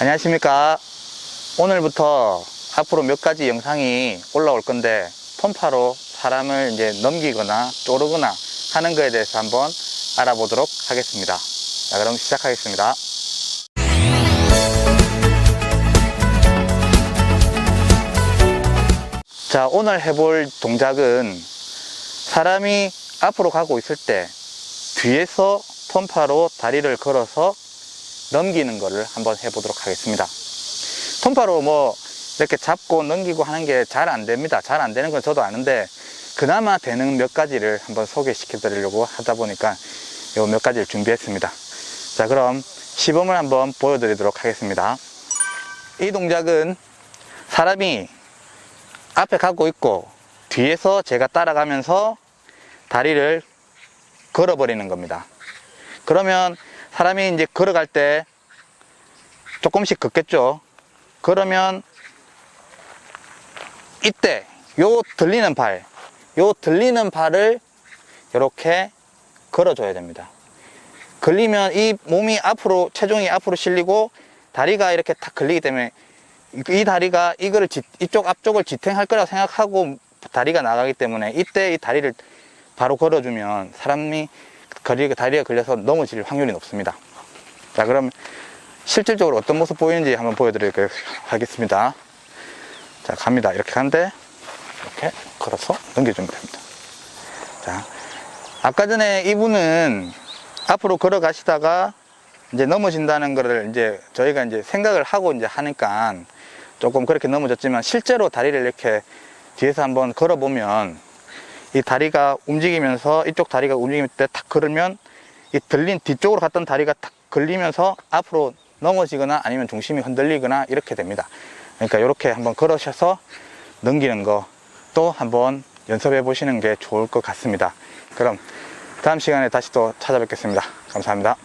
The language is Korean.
안녕하십니까. 오늘부터 앞으로 몇 가지 영상이 올라올 건데 폰파로 사람을 이제 넘기거나 쪼르거나 하는 거에 대해서 한번 알아보도록 하겠습니다. 자 그럼 시작하겠습니다. 자 오늘 해볼 동작은 사람이 앞으로 가고 있을 때 뒤에서 폰파로 다리를 걸어서 넘기는 거를 한번 해보도록 하겠습니다. 폰파로 뭐 이렇게 잡고 넘기고 하는 게 잘 안 됩니다. 잘 안 되는 건 저도 아는데 그나마 되는 몇 가지를 한번 소개시켜 드리려고 하다 보니까 요 몇 가지를 준비했습니다. 자 그럼 시범을 한번 보여드리도록 하겠습니다. 이 동작은 사람이 앞에 가고 있고 뒤에서 제가 따라가면서 다리를 걸어버리는 겁니다. 그러면 사람이 이제 걸어갈 때 조금씩 걷겠죠. 그러면 이때 요 들리는 발, 요 들리는 발을 이렇게 걸어줘야 됩니다. 걸리면 이 몸이 앞으로 체중이 앞으로 실리고 다리가 이렇게 탁 걸리기 때문에 이 다리가 이거를 지- 이쪽 앞쪽을 지탱할 거라고 생각하고 다리가 나가기 때문에 이때 이 다리를 바로 걸어주면 사람이 거리, 다리가 걸려서 넘어질 확률이 높습니다. 자, 그럼 실질적으로 어떤 모습 보이는지 한번 보여드리도록 하겠습니다. 자, 갑니다. 이렇게 가는데, 이렇게 걸어서 넘겨주면 됩니다. 자, 아까 전에 이분은 앞으로 걸어가시다가 이제 넘어진다는 거를 이제 저희가 이제 생각을 하고 이제 하니까 조금 그렇게 넘어졌지만 실제로 다리를 이렇게 뒤에서 한번 걸어보면 이 다리가 움직이면서 이쪽 다리가 움직일 때 탁 걸으면 이 들린 뒤쪽으로 갔던 다리가 탁 걸리면서 앞으로 넘어지거나 아니면 중심이 흔들리거나 이렇게 됩니다. 그러니까 이렇게 한번 걸으셔서 넘기는 거 또 한번 연습해 보시는 게 좋을 것 같습니다. 그럼 다음 시간에 다시 또 찾아뵙겠습니다. 감사합니다.